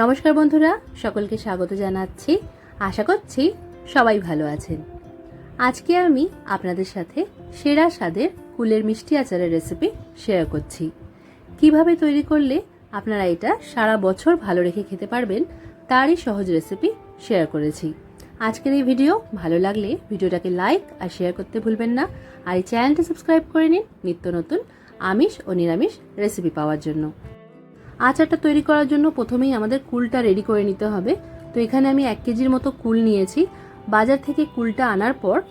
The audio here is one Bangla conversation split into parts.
নমস্কার বন্ধুরা, সকলকে স্বাগত জানাচ্ছি। আশা করছি সবাই ভালো আছেন। আজকে আমি আপনাদের সাথে সেরা স্বাদের কুলের মিষ্টি আচারের রেসিপি শেয়ার করছি। কীভাবে তৈরি করলে আপনারা এটা সারা বছর ভালো রেখে খেতে পারবেন, তারই সহজ রেসিপি শেয়ার করেছি। আজকের এই ভিডিও ভালো লাগলে ভিডিওটাকে লাইক আর শেয়ার করতে ভুলবেন না। আর এই চ্যানেলটা সাবস্ক্রাইব করে নিন। নিত্য নতুন আমিষ ও নিরামিষ রেসিপি পাওয়ার জন্য। আচারটা তৈরি করার জন্য প্রথমেই আমাদের কুলটা রেডি করে নিতে হবে। তো এখানে আমি এক কেজির মতো কুল নিয়েছি। বাজার থেকে কুলটা আনার পর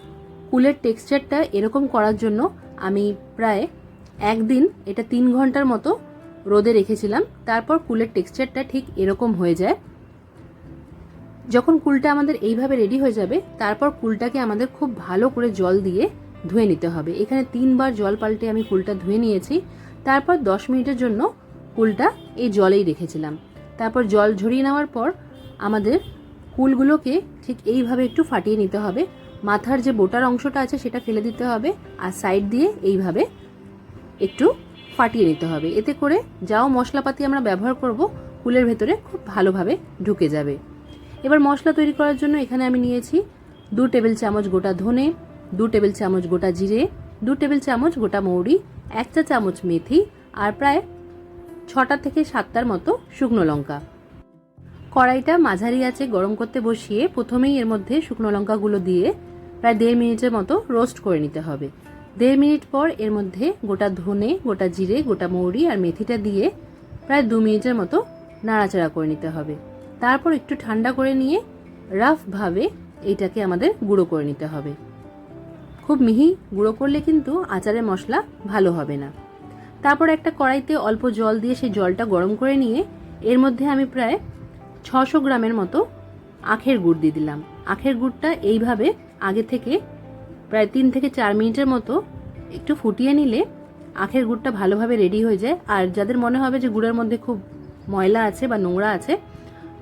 কুলের টেক্সচারটা এরকম করার জন্য আমি প্রায় একদিন, এটা তিন ঘণ্টার মতো রোদে রেখেছিলাম। তারপর কুলের টেক্সচারটা ঠিক এরকম হয়ে যায়। যখন কুলটা আমাদের এইভাবে রেডি হয়ে যাবে, তারপর কুলটাকে আমাদের খুব ভালো করে জল দিয়ে ধুয়ে নিতে হবে। এখানে তিনবার জল পাল্টে আমি কুলটা ধুয়ে নিয়েছি। তারপর দশ মিনিটের জন্য কুলটা এই জলেই রেখেছিলাম। তারপর জল ঝরিয়ে নেওয়ার পর আমাদের কুলগুলোকে ঠিক এইভাবে একটু ফাটিয়ে নিতে হবে। মাথার যে বোটার অংশটা আছে সেটা ফেলে দিতে হবে আর সাইড দিয়ে এইভাবে একটু ফাটিয়ে নিতে হবে। এতে করে যাও মশলাপাতি আমরা ব্যবহার করব কুলের ভেতরে খুব ভালোভাবে ঢুকে যাবে। এবার মশলা তৈরি করার জন্য এখানে আমি নিয়েছি দু টেবিল চামচ গোটা ধনে দু টেবিল চামচ গোটা জিরে, দু টেবিল চামচ গোটা মৌরি, এক চা চামচ মেথি আর প্রায় ছটা থেকে সাতটার মতো শুকনো লঙ্কা। কড়াইটা মাঝারি আছে গরম করতে বসিয়ে প্রথমেই এর মধ্যে শুকনো লঙ্কাগুলো দিয়ে প্রায় দেড় মিনিটের মতো রোস্ট করে নিতে হবে। দেড় মিনিট পর এর মধ্যে গোটা ধনে, গোটা জিরে, গোটা মৌরি আর মেথিটা দিয়ে প্রায় দু মিনিটের মতো নাড়াচাড়া করে নিতে হবে। তারপর একটু ঠান্ডা করে নিয়ে রাফভাবে এইটাকে আমাদের গুঁড়ো করে নিতে হবে। খুব মিহি গুঁড়ো করলে কিন্তু আচারের মশলা ভালো হবে না। তারপর একটা কড়াইতে অল্প জল দিয়ে সেই জলটা গরম করে নিয়ে এর মধ্যে আমি প্রায় ছশো গ্রামের মতো আখের গুড় দিয়ে দিলাম। আখের গুড়টা এইভাবে আগে থেকে প্রায় তিন থেকে চার মিনিটের মতো একটু ফুটিয়ে নিলে আখের গুড়টা ভালোভাবে রেডি হয়ে যায়। আর যাদের মনে হবে যে গুড়ের মধ্যে খুব ময়লা আছে বা নোংরা আছে,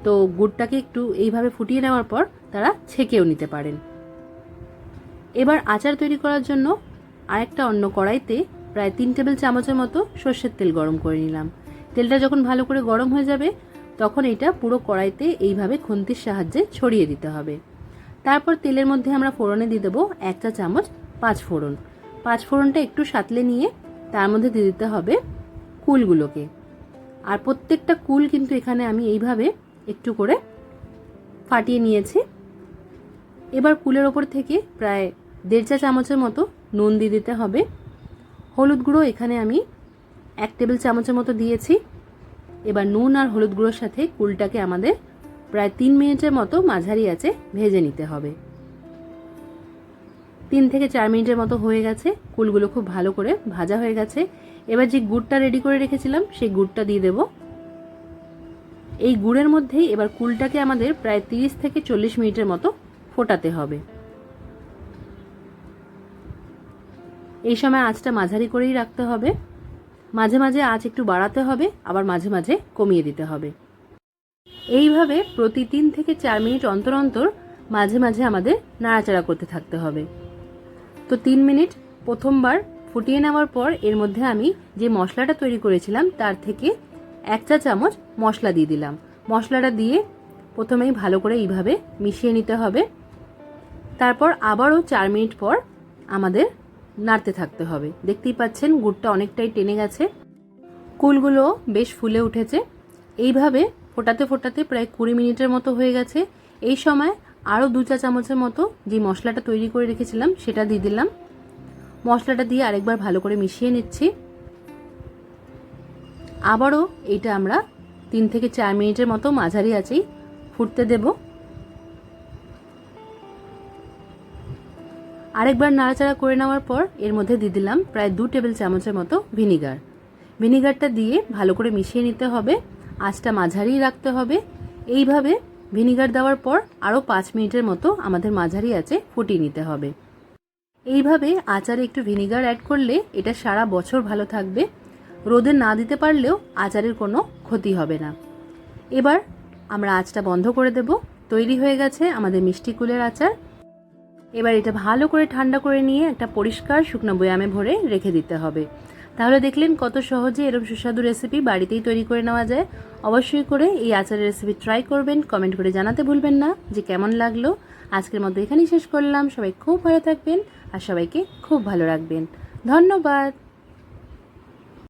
তো গুড়টাকে একটু এইভাবে ফুটিয়ে নেওয়ার পর তারা ছেঁকেও নিতে পারেন। এবার আচার তৈরি করার জন্য আরেকটা অন্য কড়াইতে প্রায় তিন টেবিল চামচের মতো সর্ষের তেল গরম করে নিলাম। তেলটা যখন ভালো করে গরম হয়ে যাবে, তখন এটা পুরো কড়াইতে এইভাবে খুন্তির সাহায্যে ছড়িয়ে দিতে হবে। তারপর তেলের মধ্যে আমরা ফোড়নে দিয়ে দেবো এক চা চামচ পাঁচ ফোড়ন। পাঁচ ফোড়নটা একটু সাতলে নিয়ে তার মধ্যে দিয়ে দিতে হবে কুলগুলোকে। আর প্রত্যেকটা কুল কিন্তু এখানে আমি এইভাবে একটু করে ফাটিয়ে নিয়েছি। এবার কুলের ওপর থেকে প্রায় দেড় চা চামচের মতো নুন দিয়ে দিতে হবে। হলুদ গুঁড়ো এখানে আমি এক টেবিল চামচের মতো দিয়েছি। এবার নুন আর হলুদ গুঁড়োর সাথে কুলটাকে আমাদের প্রায় তিন মিনিটের মতো মাঝারি আছে ভেজে নিতে হবে। তিন থেকে চার মিনিটের মতো হয়ে গেছে। কুলগুলো খুব ভালো করে ভাজা হয়ে গেছে। এবার যে গুড়টা রেডি করে রেখেছিলাম, সেই গুড়টা দিয়ে দেব। এই গুড়ের মধ্যেই এবার কুলটাকে আমাদের প্রায় তিরিশ থেকে চল্লিশ মিনিটের মতো ফোটাতে হবে। এই সময় আঁচটা মাঝারি করেই রাখতে হবে। মাঝে মাঝে আঁচ একটু বাড়াতে হবে, আবার মাঝে মাঝে কমিয়ে দিতে হবে। এইভাবে প্রতি তিন থেকে চার মিনিট অন্তর অন্তর মাঝে মাঝে আমাদের নাড়াচাড়া করতে থাকতে হবে। তো তিন মিনিট প্রথমবার ফুটিয়ে নেওয়ার পর এর মধ্যে আমি যে মশলাটা তৈরি করেছিলাম, তার থেকে এক চা চামচ মশলা দিয়ে দিলাম। মশলাটা দিয়ে প্রথমেই ভালো করে এইভাবে মিশিয়ে নিতে হবে। তারপর আবারও চার মিনিট পর আমাদের নাড়তে থাকতে হবে। দেখতেই পাচ্ছেন, গুড়টা অনেকটাই টেনে গেছে। কুলগুলো বেশ ফুলে উঠেছে। এইভাবে ফোটাতে ফোটাতে প্রায় কুড়ি মিনিটের মতো হয়ে গেছে। এই সময় আরও দু চা চামচের মতো যে মশলাটা তৈরি করে রেখেছিলাম, সেটা দিয়ে দিলাম। মশলাটা দিয়ে আরেকবার ভালো করে মিশিয়ে নিচ্ছি। আবারও এইটা আমরা তিন থেকে চার মিনিটের মতো মাঝারি আছেই ফুটতে দেব। আরেকবার নাড়াচাড়া করে নেওয়ার পর এর মধ্যে দিয়ে দিলাম প্রায় দু টেবিল চামচের মতো ভিনিগার। ভিনিগারটা দিয়ে ভালো করে মিশিয়ে নিতে হবে, আঁচটা মাঝারি রাখতে হবে। এইভাবে ভিনিগার দেওয়ার পর আরও পাঁচ মিনিটের মতো আমাদের মাঝারি আছে ফুটিয়ে নিতে হবে। এইভাবে আচারে একটু ভিনিগার অ্যাড করলে এটা সারা বছর ভালো থাকবে। রোদে না দিতে পারলেও আচারের কোনো ক্ষতি হবে না। এবার আমরা আঁচটা বন্ধ করে দেব। তৈরি হয়ে গেছে আমাদের মিষ্টি কুলের আচার। এবার এটা ভালো করে ঠান্ডা করে নিয়ে একটা পরিষ্কার শুকনো বয়ামে ভরে রেখে দিতে হবে। তাহলে দেখলেন কত সহজে এরকম সুস্বাদু রেসিপি বাড়িতেই তৈরি করে নেওয়া যায়। অবশ্যই করে এই আচারের রেসিপি ট্রাই করবেন কমেন্ট করে জানাতে ভুলবেন না। যে কেমন লাগল, আজকের মতো এখানেই শেষ করলাম। সবাই খুব ভালো থাকবেন আর সবাইকে খুব ভালো রাখবেন। ধন্যবাদ।